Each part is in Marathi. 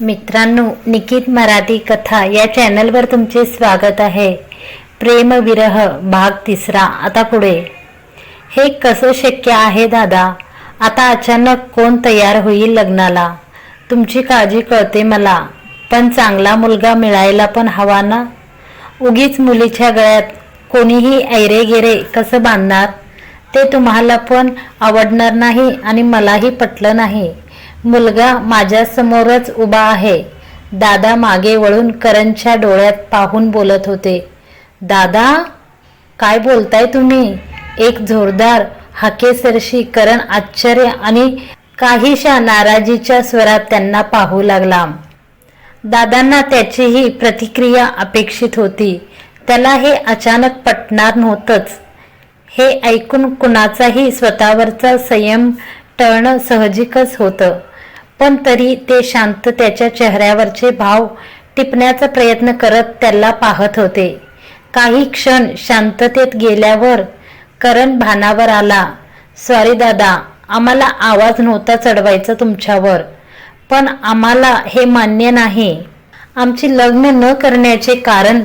मित्रांनो निकित मराठी कथा या चॅनलवर तुमचे स्वागत आहे. प्रेमविरह भाग तिसरा आता पुढे. हे कसं शक्य आहे दादा? आता अचानक कोण तयार होईल लग्नाला? तुमची काळजी कळते मला. पण चांगला मुलगा मिळायला पण हवा ना? उगीच मुलीच्या गळ्यात कोणीही ऐरे गेरे कसं बांधणार? ते तुम्हाला पण आवडणार नाही आणि मलाही पटलं नाही. मुलगा माझ्यासमोरच उभा आहे. दादा मागे वळून करणच्या डोळ्यात पाहून बोलत होते. दादा काय बोलताय तुम्ही? एक जोरदार हाकेसरशी करण आश्चर्य आणि काहीशा नाराजीच्या स्वरात त्यांना पाहू लागला. दादांना त्याचीही प्रतिक्रिया अपेक्षित होती. त्याला हे अचानक पटणार नव्हतंच. हे ऐकून कुणाचाही स्वतःवरचा संयम टळणं साहजिकच होतं. पण तरी ते शांत त्याच्या चेहऱ्यावरचे भाव टिपण्याचा प्रयत्न करत त्याला पाहत होते. काही क्षण शांततेत गेल्यावर करण भानावर आला सॉरी दादा आम्हाला आवाज नव्हता चढवायचा तुमच्यावर पण आम्हाला हे मान्य नाही. आमची लग्न न करण्याचे कारण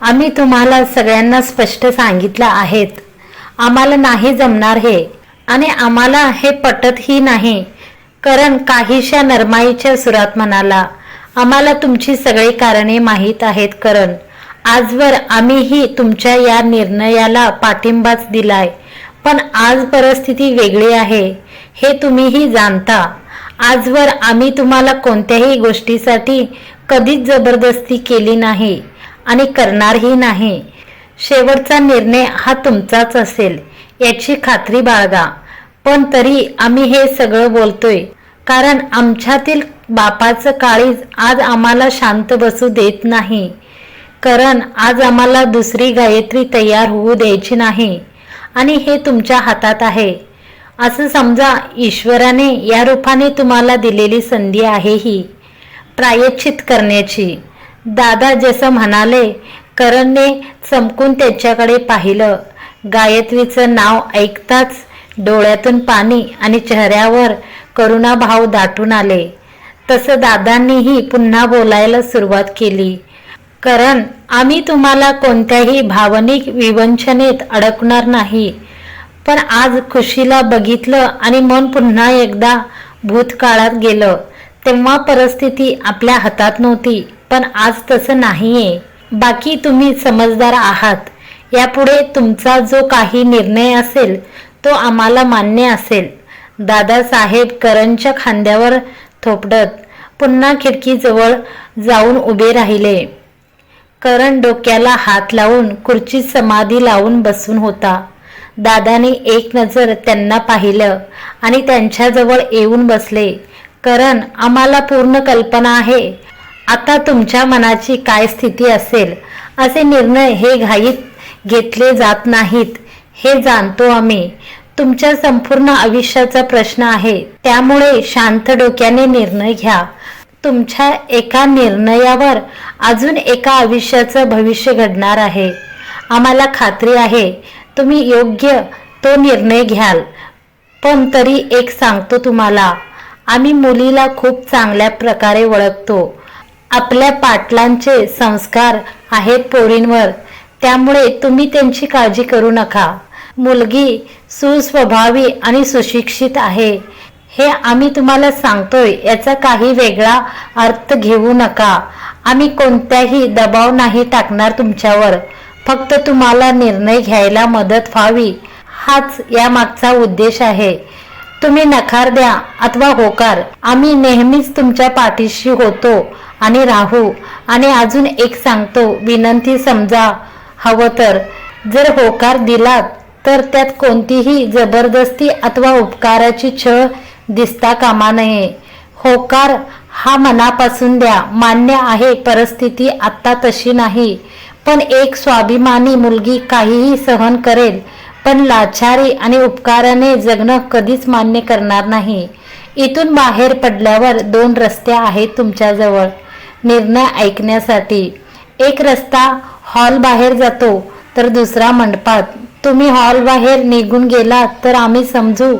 आम्ही तुम्हाला सगळ्यांना स्पष्ट सांगितलं आहेत. आम्हाला नाही जमणार हे आणि आम्हाला हे पटतही नाही. करण काहीशा नरमाईच्या सुरात म्हणाला आम्हाला तुमची सगळी कारणे माहीत आहेत करण. आजवर आम्हीही तुमच्या या निर्णयाला पाठिंबाच दिलाय. पण आज परिस्थिती वेगळी आहे हे तुम्हीही जाणता. आजवर आम्ही तुम्हाला कोणत्याही गोष्टीसाठी कधीच जबरदस्ती केली नाही आणि करणारही नाही. शेवटचा निर्णय हा तुमचाच असेल याची खात्री बाळगा. पण तरी आम्ही हे सगळं बोलतोय. कारण आमच्यातील बापाचं काळीज आज आम्हाला शांत बसू देत नाही. कारण आज आम्हाला दुसरी गायत्री तयार होऊ द्यायची नाही. आणि हे तुमच्या हातात आहे. असं समजा ईश्वराने या रूपाने तुम्हाला दिलेली संधी आहे ही. प्रायश्चित करण्याची. दादा जसं म्हणाले करणने चमकून त्याच्याकडे पाहिलं. गायत्रीचं नाव ऐकताच डोळ्यातून पाणी आणि चेहऱ्यावर करुणाभाव दाटून आले. तसं दादांनीही पुन्हा बोलायला सुरुवात केली. कारण आम्ही तुम्हाला कोणत्याही भावनिक विवंचनेत अडकणार नाही. पण आज खुशीला बघितलं आणि मन पुन्हा एकदा भूतकाळात गेलं. तेव्हा परिस्थिती आपल्या हातात नव्हती पण आज तसं नाहीये. बाकी तुम्ही समजदार आहात. यापुढे तुमचा जो काही निर्णय असेल तो आम्हाला मान्य असेल. दादासाहेब करणच्या खांद्यावर थोपडत पुन्हा खिडकीजवळ जाऊन उभे राहिले. करण डोक्याला हात लावून खुर्चीत समाधी लावून बसून होता. दादाने एक नजर त्यांना पाहिलं आणि त्यांच्याजवळ येऊन बसले. करण आम्हाला पूर्ण कल्पना आहे. आता तुमच्या मनाची काय स्थिती असेल? असे निर्णय हे घाईत घेतले जात नाहीत. हे जाणतो आम्ही. तुमच्या संपूर्ण आयुष्याचा प्रश्न आहे. त्यामुळे शांत डोक्याने निर्णय घ्या. तुमच्या एका निर्णयावर अजून एका आयुष्याचं भविष्य घडणार आहे. आम्हाला खात्री आहे तुम्ही योग्य तो निर्णय घ्याल. पण तरी एक सांगतो तुम्हाला आम्ही मुलीला खूप चांगल्या प्रकारे ओळखतो. आपल्या पाटलांचे संस्कार आहेत पोरींवर त्यामुळे तुम्ही त्यांची काळजी करू नका. मुलगी सुस्वभावी आणि सुशिक्षित आहे. हे आम्ही तुम्हाला सांगतोय याचा काही वेगळा अर्थ घेऊ नका. आम्ही कोणत्याही दबाव नाही टाकणार तुमच्यावर. फक्त तुम्हाला निर्णय घ्यायला मदत व्हावी. हाच या मागचा उद्देश आहे. तुम्ही नकार द्या अथवा होकार. आम्ही नेहमीच तुमच्या पाठीशी होतो आणि राहू. आणि अजून एक सांगतो विनंती समजा हवं तर. जर होकार दिलात तर त्यात कोणतीही जबरदस्ती अथवा उपकाराची छळ दिसता कामा नये. होकार हा मनापासून द्या. मान्य आहे परिस्थिती आत्ता तशी नाही. पण एक स्वाभिमानी मुलगी काहीही सहन करेल पण लाचारी आणि उपकाराने जगणं कधीच मान्य करणार नाही. इथून बाहेर पडल्यावर दोन रस्ते आहेत तुमच्याजवळ. निर्णय ऐकण्यासाठी. एक रस्ता हॉल बाहेर जातो तर दुसरा मंडपात तुम्ही हॉल बाहेर निघून गेलात तर आम्ही समजू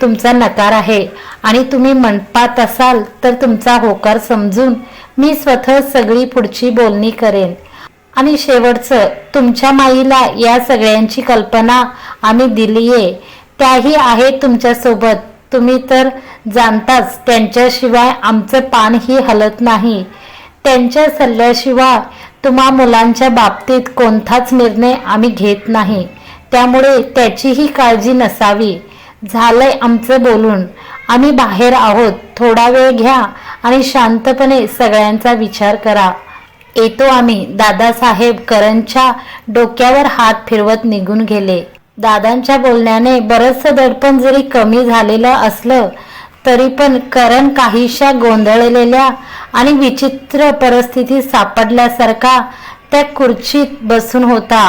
तुमचा नकार आहे. आणि तुम्ही मंडपात असाल तर तुमचा होकार समजून मी स्वतः सगळी पुढची बोलणी करेन. आणि शेवटचं तुमच्या माईला या सगळ्यांची कल्पना आम्ही दिलीये. त्याही आहेत तुमच्यासोबत तुम्ही तर जाणताच त्यांच्याशिवाय आमचं पानही हलत नाही. त्यांच्या सल्ल्याशिवाय तुम्हा मुलांच्या बाबतीत कोणताच निर्णय आम्ही घेत नाही. त्यामुळे त्याचीही काळजी नसावी. झालंय आमचं बोलून. आम्ही बाहेर आहोत. थोडा वेळ घ्या आणि शांतपणे सगळ्यांचा विचार करा. येतो आम्ही. दादासाहेब करणच्या डोक्यावर हात फिरवत निघून गेले. दादांच्या बोलण्याने बरंचसं दडपण जरी कमी झालेलं असलं तरी पण करण काहीशा गोंधळलेल्या आणि विचित्र परिस्थितीत सापडल्यासारखा त्या खुर्चीत बसून होता.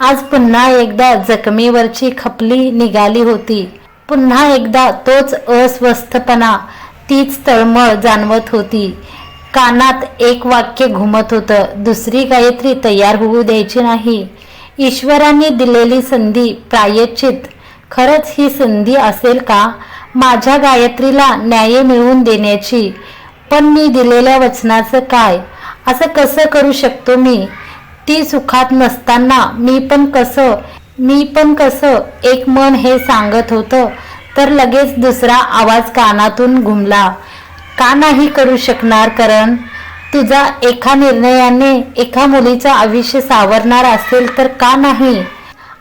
आज पुन्हा एकदा जखमीवरची खपली निघाली होती. पुन्हा एकदा तोच अस्वस्थपणा तीच तळमळ जाणवत होती. कानात एक वाक्य घुमत होतं दुसरी गायत्री तयार होऊ द्यायची नाही. ईश्वरांनी दिलेली संधी प्रायश्चित खरंच ही संधी असेल का? माझ्या गायत्रीला न्याय मिळवून देण्याची. पण मी दिलेल्या वचनाचं काय? असं कसं करू शकतो मी? ती सुखात नसताना मी पण कसं मी पण कसं एक मन हे सांगत होतं तर लगेच दुसरा आवाज कानातून घुमला. का नाही करू शकणार कारण? तुझा एका निर्णयाने एका मुलीचं आयुष्य सावरणार असेल तर का नाही?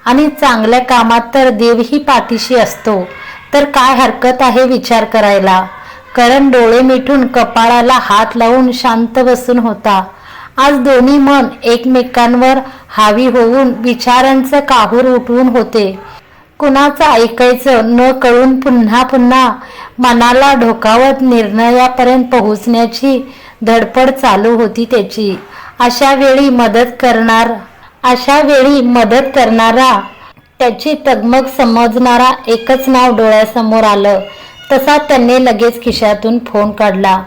आणि चांगल्या कामात तर देवही पाठीशी असतो. तर काय हरकत आहे विचार करायला? करण डोळे मिठून कपाळाला हात लावून शांत बसून होता. आज दोन्ही मन एकमेकांवर हावी होऊन विचारांचं काहूर उठवून होते. कुणाचं ऐकायचं न कळून पुन्हा पुन्हा मनाला ढोकावत निर्णयापर्यंत पोहोचण्याची धडपड चालू होती त्याची. अशा वेळी मदत करणार अशा वेळी मदत करणारा त्याची तगमग समजणारा एकच नाव डोळ्यासमोर आलं. तसा त्यांनी लगेच खिशातून फोन काढला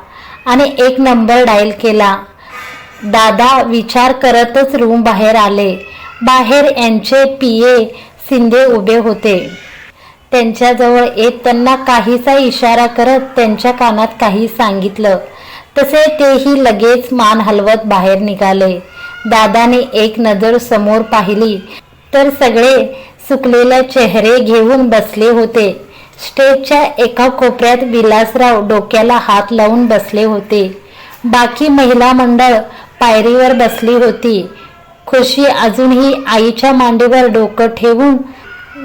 आणि एक नंबर डायल केला. दादा विचार करतच रूम बाहेर आले. बाहेर यांचे पी ए शिंदे उभे होते. त्यांच्याजवळ येत त्यांना काहीसा इशारा करत त्यांच्या कानात काही सांगितलं. तसे तेही लगेच मान हलवत बाहेर निघाले. दादाने एक नजर समोर पाहिली. तर सगळे सुकलेले चेहरे घेऊन बसले होते. स्टेजच्या एका कोपऱ्यात विलासराव डोक्याला हात लावून बसले होते. बाकी महिला मंडळ पायरीवर बसली होती. खुशी अजूनही आईच्या मांडीवर डोकं ठेवून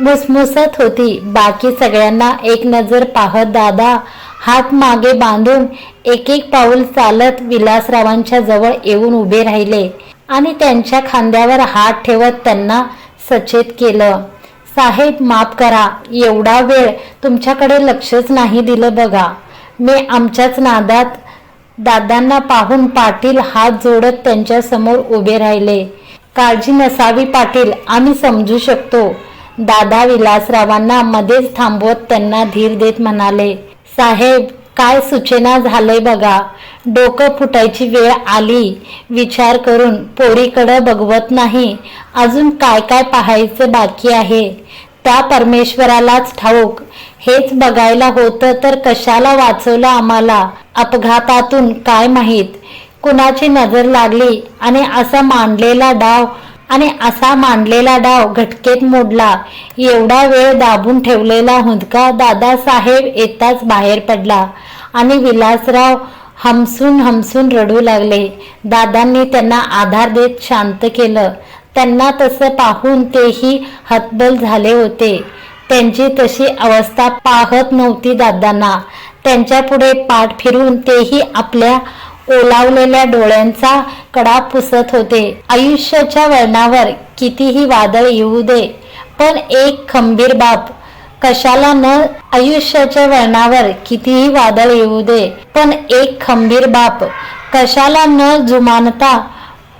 मुसमुसत होती. बाकी सगळ्यांना एक नजर पाहत दादा हात मागे बांधून एक एक पाऊल चालत विलासरावांच्या जवळ येऊन उभे राहिले आणि त्यांच्या खांद्यावर हात ठेवत त्यांना सचेत केलं. साहेब माफ करा. एवढा वेळ तुमच्याकडे लक्षच नाही दिलं बघा. मी आमच्याच नादात दादांना पाहून पाटील हात जोडत त्यांच्यासमोर उभे राहिले. काळजी नसावी पाटील आम्ही समजू शकतो. दादा विलासरावांना मध्येच थांबवत त्यांना धीर देत म्हणाले साहेब काय सूचना झालंय बघा. डोकं फुटायची वेळ आली. विचार करून पोरीकडं बघवत नाही. अजून काय काय पाहायचं बाकी आहे? त्या परमेश्वरालाच ठाऊक. हेच बघायला होतं तर कशाला वाचवलं आम्हाला? अपघातातून काय माहीत? कुणाची नजर लागली आणि असा मांडलेला डाव आणि असा मांडलेला डाव घटकेत मोडला. एवढा वेळ दाबून ठेवलेला हुंदका दादासाहेब येताच बाहेर पडला आणि विलासराव हमसून हमसून रडू लागले. दादांनी त्यांना आधार देत शांत केलं. त्यांना तसं पाहून तेही हतबल झाले होते. त्यांची तशी अवस्था पाहत नव्हती दादांना. त्यांच्यापुढे पाठ फिरून तेही आपल्या ओलावलेल्या डोळ्यांचा कडा पुसत होते. आयुष्याच्या वळणावर कितीही वादळ येऊ दे पण एक खंबीर बाप. कशाला न आयुष्याच्या वळणावर कितीही वादळ येऊ दे पण एक खंबीर बाप. कशाला न जुमानता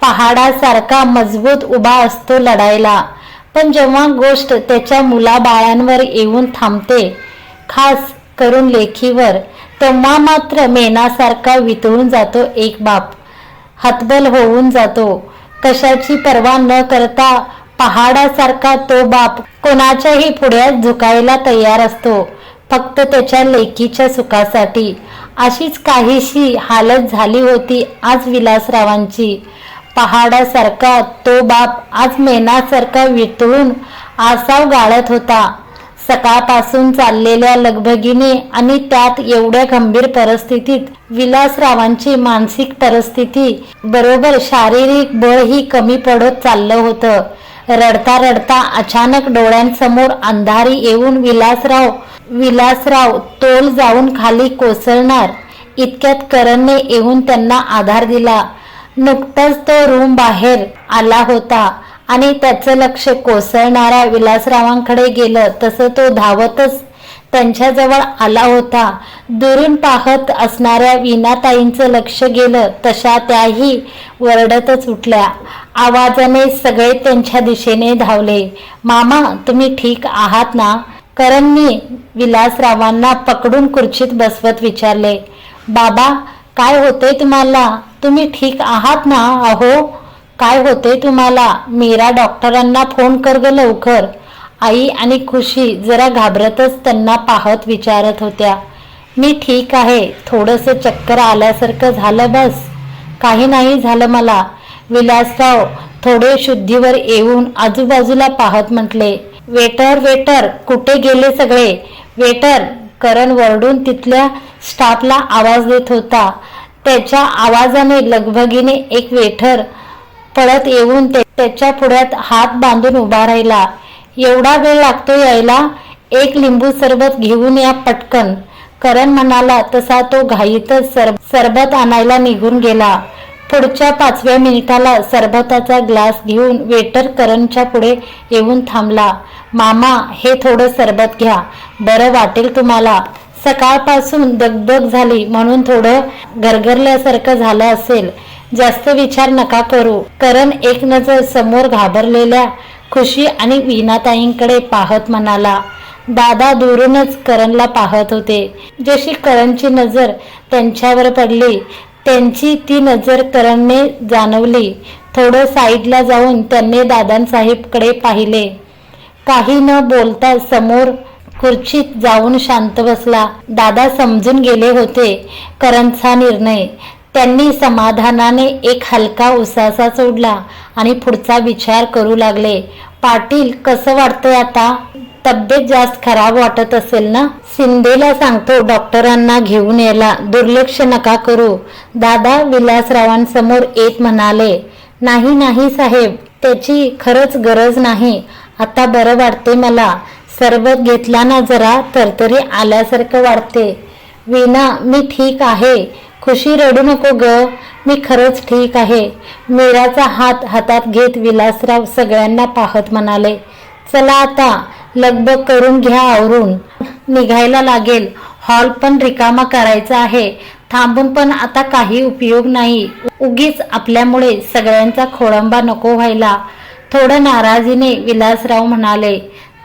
पहाडासारखा मजबूत उभा असतो लढायला. पण जेव्हा गोष्ट त्याच्या मुलाबाळांवर येऊन थांबते खास करून लेखीवर तेव्हा मात्र मेनासारखा वितळून जातो एक बाप. हतबल होऊन जातो. कशाची पर्वा न करता पहाडासारखा तो बाप कोणाच्याही पुढ्यात झुकायला तयार असतो. फक्त त्याच्या लेकीच्या सुखासाठी. अशीच काहीशी हालत झाली होती आज विलासरावांची. पहाडासारखा तो बाप आज मेनासारखा वितळून आसाव गाळत होता. सकाळपासून चाललेल्या लगबगीने आणि त्यात एवढ्या गंभीर परिस्थितीत विलासरावांची मानसिक परिस्थिती बरोबर शारीरिक बळही कमी पडत चाललं होतं. रडता रडता अचानक डोळ्यांसमोर अंधारी येऊन विलासराव विलासराव तोल जाऊन खाली कोसळणार. इतक्यात करणने येऊन त्यांना आधार दिला. नुकताच तो रूम बाहेर आला होता. आणि त्याचं लक्ष कोसळणाऱ्या विलासरावांकडे गेलं तसं तो धावतच त्यांच्याजवळ आला होता. दुरून पाहत असणाऱ्या विनाताईंचं लक्ष गेलं तशा त्याही वरडतच उठल्या. आवाजाने सगळे त्यांच्या दिशेने धावले. मामा तुम्ही ठीक आहात ना? करणनी विलासरावांना पकडून खुर्चीत बसवत विचारले. बाबा काय होते तुम्हाला? तुम्ही ठीक आहात ना अहो? काय होते तुम्हाला? मीरा डॉक्टरांना फोन कर ग लवकर. आई आणि खुशी जरा घाबरतच त्यांना पाहत विचारत होत्या. मी ठीक आहे. थोडंसं चक्कर आल्यासारखं झालं बस. काही नाही झालं मला. विलासराव थोडे शुद्धीवर येऊन आजूबाजूला पाहत म्हटले वेटर वेटर कुठे गेले सगळे? वेटर करण वरडून तिथल्या स्टाफला आवाज देत होता. त्याच्या आवाजाने लगभगीने एक वेटर पळत येऊन ते- त्याच्या पुढ्यात हात बांधून उभा राहिला. एवढा वेळ लागतो यायला? एक लिंबू सरबत घेऊन या पटकन. करण म्हणाला तसा तो घाईतच सर सरबत आणायला निघून गेला. पुढच्या पाचव्या मिनिटाला सरबताचा ग्लास घेऊन वेटर करणच्या पुढे येऊन थांबला. मामा हे थोडं सरबत घ्या. बरं वाटेल तुम्हाला. सकाळपासून दगदग झाली म्हणून थोडं गरगरल्यासारखं झालं असेल. जास्त विचार नका करू. करण एक नजर समोर घाबरलेल्या खुशी आणि वीणाताईंकडे पाहत म्हणाला दादा दुरूनच करणला पाहत होते. जशी करणची नजर त्यांच्यावर पडली त्यांची ती नजर करणने जाणवली. थोडं साईडला जाऊन त्यांनी दादांसाहेबकडे पाहिले. काही न बोलता समोर खुर्चीत जाऊन शांत बसला. दादा समजून गेले होते करणचा निर्णय. त्यांनी समाधानाने एक हलका उसासा सोडला आणि पुढचा विचार करू लागले. पाटील कसं वाटतंय आता? तब्येत जास्त खराब वाटत असेल ना? शिंदेला सांगतो डॉक्टरांना घेऊन यायला दुर्लक्ष नका करू. दादा विलासरावांसमोर येत म्हणाले नाही नाही साहेब त्याची खरंच गरज नाही. आता बरं वाटते मला. सरबत घेतला ना जरा तरतरी आल्यासारखं वाटते विना मी ठीक आहे. खुशी रडू नको ग. मी खरंच ठीक आहे. मीराचा हात हातात घेत विलासराव सगळ्यांना पाहत म्हणाले चला आता लगबग करून घ्या आवरून. निघायला लागेल. हॉल पण रिकामा करायचा आहे. थांबून पण आता काही उपयोग नाही. उगीच आपल्यामुळे सगळ्यांचा खोळंबा नको व्हायला. थोडं नाराजीने विलासराव म्हणाले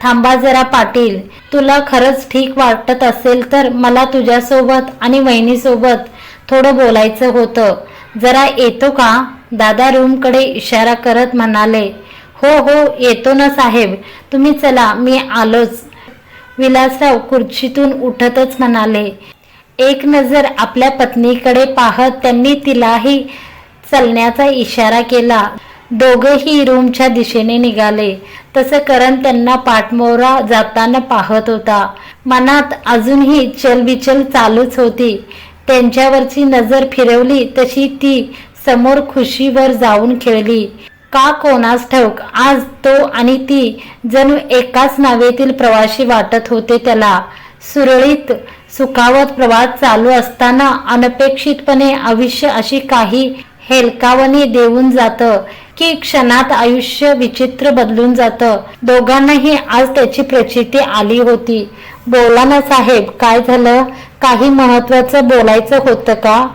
थांबा जरा पाटील. तुला खरंच ठीक वाटत असेल तर मला तुझ्यासोबत आणि वहिनीसोबत थोडं बोलायचं होतं. जरा येतो का? दादा रूमकडे इशारा करत म्हणाले हो हो येतो ना साहेब. तुम्ही चला मी आलोच. विलासराव खुर्चीतून उठतच म्हणाले एक नजर आपल्या पत्नीकडे पाहत त्यांनी तिलाही चलण्याचा इशारा केला. दोघेही रूमच्या दिशेने निघाले. तसं करण त्यांना पाठमोरा जाताना पाहत होता. मनात अजूनही चलबिचल चालूच होती. त्यांच्यावरची नजर फिरवली तशी ती समोर खुशीवर जाऊन खेळली. का कोणास ठाऊक आज तो आणि ती जणू एकाच नावेतील प्रवाशी वाटत होते त्याला. सुरळीत सुखावत प्रवास चालू असताना अनपेक्षितपणे आयुष्य अशी काही हेलकावणी देऊन जातं. की क्षणात आयुष्य विचित्र बदलून जातं. दोघांनाही आज त्याची प्रचिती आली होती. बोला ना साहेब काय झालं? काही महत्वाचं बोलायचं होतं का?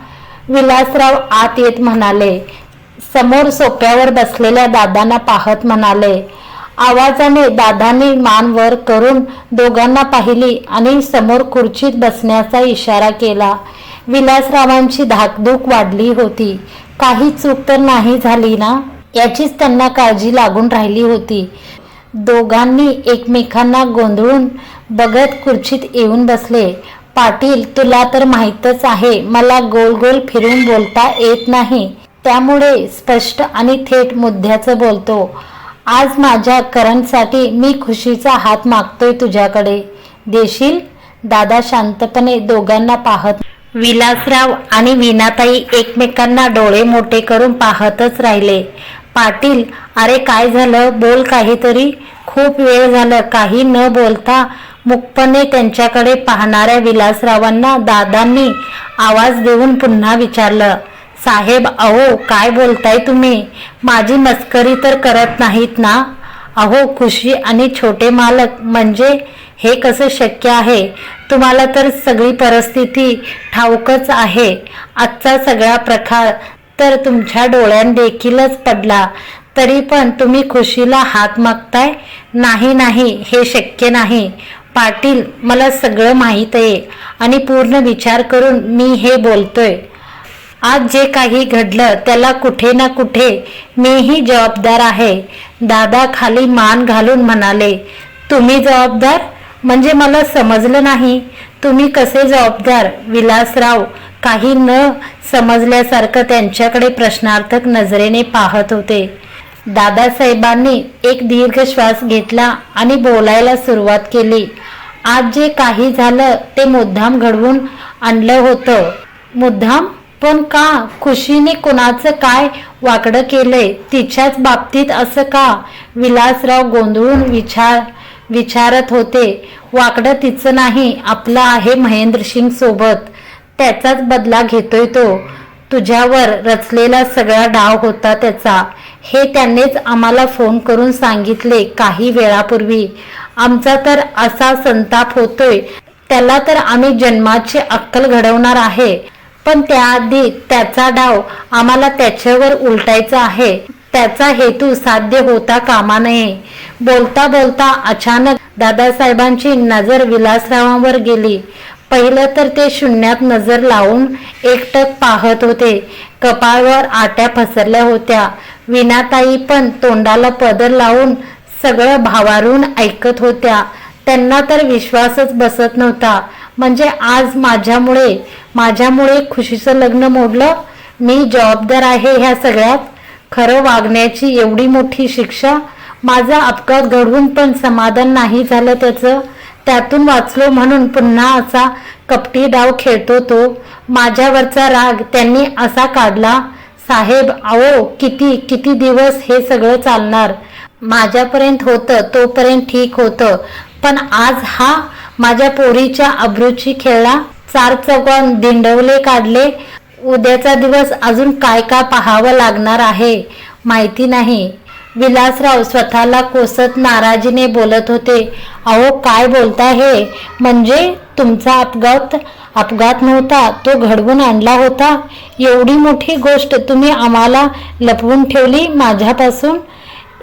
विलासराव आत येत म्हणाले. समोर सोप्यावर बसलेल्या दादांना पाहत म्हणाले. आवाजाने दादांनी मान वर करून दोघांना पाहिली आणि समोर खुर्चीत बसण्याचा इशारा केला. विलासरावांची धाकधूक वाढली होती. काही चूक तर नाही झाली ना? याचीच त्यांना काळजी लागून राहिली होती. दोघांनी एकमेकांना गोंधळून बघत खुर्चीत येऊन बसले. पाटील तुला तर माहीतच आहे मला गोल गोल फिरून बोलता येत नाही. त्यामुळे स्पष्ट आणि थेट मुद्द्याचं बोलतो. आज माझ्या करणसाठी मी खुशीचा हात मागतोय तुझ्याकडे. देशील? दादा शांतपणे दोघांना पाहत विलासराव आणि विनाताई एकमेकांना डोळे मोठे करून पाहतच राहिले. पाटील अरे काय झालं? बोल काहीतरी. खूप वेळ झालं. काही न बोलता मुक्पणे त्यांच्याकडे पाहणाऱ्या विलासरावांना दादांनी आवाज देऊन पुन्हा विचारलं साहेब अहो काय बोलताय तुम्ही? माझी मस्करी तर करत नाहीत ना? अहो खुशी आणि छोटे मालक म्हणजे हे कसं शक्य आहे? तुम्हाला तर सगळी परिस्थिती ठाऊकच आहे. आजचा सगळा प्रकार तर तुमच्या डोळ्यां देखीलच पडला. तरी पण तुम्ही खुशीला हात मागताय? नाही नाही हे शक्य नाही. पाटील मला सगळं माहीत आहे आणि पूर्ण विचार करून मी हे बोलतोय. आज जे काही घडलं त्याला कुठे ना कुठे मीही जबाबदार आहे. दादा खाली मान घालून म्हणाले तुम्ही जबाबदार? म्हणजे मला समजलं नाही. तुम्ही कसे जबाबदार? विलासराव काही न समजल्यासारखं त्यांच्याकडे प्रश्नार्थक नजरेने पाहत होते. दादासाहेबांनी एक दीर्घ श्वास घेतला आणि बोलायला सुरुवात केली. आज जे काही झालं ते मुद्दाम घडवून आणलं होतं. मुद्दाम पण का खुशीने कुणाचं काय वाकडं केलंय? तिच्याच बाबतीत असं का? विलासराव गोंधळून विचार विचारत होते. वाकडं तिचं नाही आपलं आहे महेंद्रसिंग सोबत. त्याचाच बदला घेतोय तो. तुझ्यावर रचलेला सगळा डाव होता त्याचा. हे त्यांनीच आम्हाला फोन करून सांगितले काही वेळापूर्वी. आमचा तर असा संताप होतोय. त्याला तर आम्ही जन्माची अक्कल घडवणार आहे. पण त्याआधी त्याचा डाव आम्हाला त्याच्यावर उलटायचा आहे. त्याचा हेतू साध्य होता कामा नये. बोलता बोलता अचानक दादासाहेबांची नजर विलासरावांवर गेली. पहिलं तर ते शून्यात नजर लावून एकटक पाहत होते. कपाळवर आट्या पसरल्या होत्या. विनाताई पण तोंडाला पदर लावून सगळं भावारून ऐकत होत्या. त्यांना तर विश्वासच बसत नव्हता. म्हणजे आज माझ्यामुळे माझ्यामुळे खुशीचं लग्न मोडलं? मी जबाबदार आहे ह्या सगळ्यात? खरं वागण्याची एवढी मोठी शिक्षा? माझा अपघात घडवून पण समाधान नाही झालं त्याचं? त्यातून वाचलो म्हणून पुन्हा असा कपटी डाव खेळतो तो. माझ्यावरचा राग त्यांनी असा काढला साहेब अहो किती किती दिवस हे सगळं चालणार? माझ्यापर्यंत होतं तोपर्यंत ठीक होतं. पण आज हा माझ्या पोरीच्या अब्रूची खेळला चार चौकान दिंडवले काढले. उद्याचा दिवस अजून काय काय पाहावं लागणार आहे? माहिती नाही. विलासराव स्वतःला कोसत नाराजीने बोलत होते. अहो काय बोलता हे? म्हणजे तुमचा अपघात अपघात नव्हता तो घडवून आणला होता? एवढी मोठी गोष्ट तुम्ही आम्हाला लपवून ठेवली माझ्यापासून?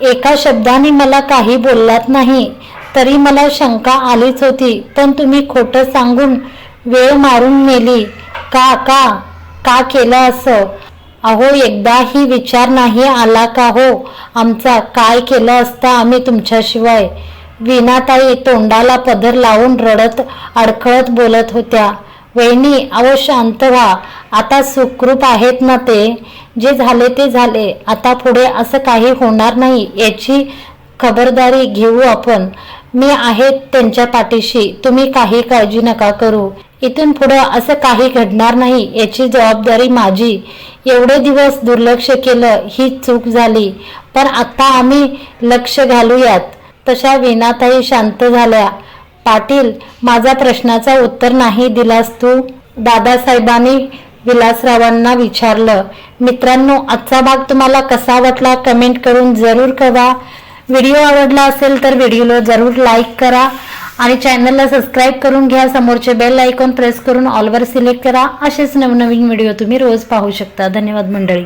एका शब्दाने मला काही बोललात नाही. तरी मला शंका आलीच होती. पण तुम्ही खोटं सांगून वेळ मारून नेली का का का केलं असं? अहो एकदाही विचार नाही आला का हो? आमचा काय केलं असता आम्ही तुमच्याशिवाय? विनाताई तोंडाला पदर लावून रडत अडखळत बोलत होत्या. वहिनी अहो शांत व्हा. आता सुखरूप आहेत ना ते? जे झाले ते झाले. आता पुढे असं काही होणार नाही याची खबरदारी घेऊ आपण. मी आहे त्यांच्या पाठीशी. तुम्ही काही काळजी नका करू. इथून पुढं असं काही घडणार नाही याची जबाबदारी माझी. एवढे दिवस दुर्लक्ष केलं ही चूक झाली. पण आता आम्ही लक्ष घालूयात. तशा विनाताई शांत झाल्या. पाटील माझा प्रश्नाचा उत्तर नाही दिलास तू? दादासाहेबांनी विलासरावांना विचारलं. मित्रांनो आजचा भाग तुम्हाला कसा वाटला कमेंट करून जरूर कळवा. व्हिडिओ आवडला असेल तर व्हिडिओला जरूर लाईक करा. आणि चॅनलला सबस्क्राईब करून घ्या. समोरचे बेल आयकॉन प्रेस करून ऑलवर सिलेक्ट करा. असेच नवनवीन व्हिडिओ तुम्ही रोज पाहू शकता. धन्यवाद मंडळी.